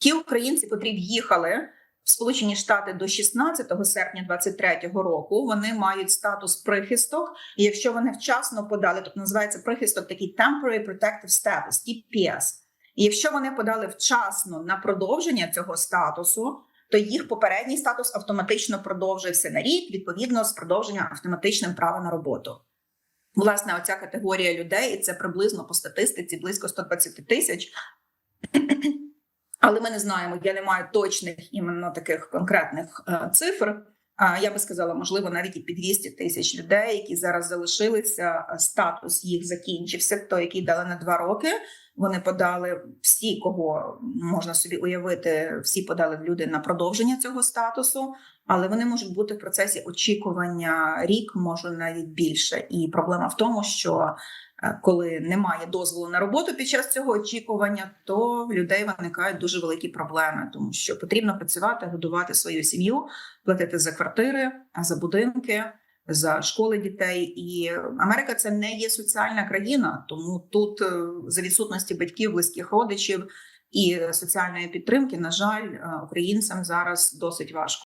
Ті українці, котрі в'їхали в Сполучені Штати до 16 серпня 2023 року, вони мають статус прихисток. І якщо вони вчасно подали, тобто називається прихисток такий Temporary Protective Status, TPS. І якщо вони подали вчасно на продовження цього статусу, то їх попередній статус автоматично продовжився на рік, відповідно з продовженням автоматичним права на роботу. Власне, оця категорія людей, і це приблизно по статистиці близько 120 тисяч. Але ми не знаємо, я не маю точних іменно таких конкретних е, цифр. Я би сказала, можливо, навіть і під 200 тисяч людей, які зараз залишилися. е, Статус їх закінчився. Той, який дали на два роки. Вони подали всі, кого можна собі уявити, всі подали люди на продовження цього статусу, але вони можуть бути в процесі очікування рік, може навіть більше. І проблема в тому, що коли немає дозволу на роботу під час цього очікування, то в людей виникають дуже великі проблеми, тому що потрібно працювати, годувати свою сім'ю, платити за квартири, за будинки. За школи дітей, і Америка це не є соціальна країна, тому тут е, за відсутності батьків, близьких родичів і соціальної підтримки, на жаль, е, українцям зараз досить важко.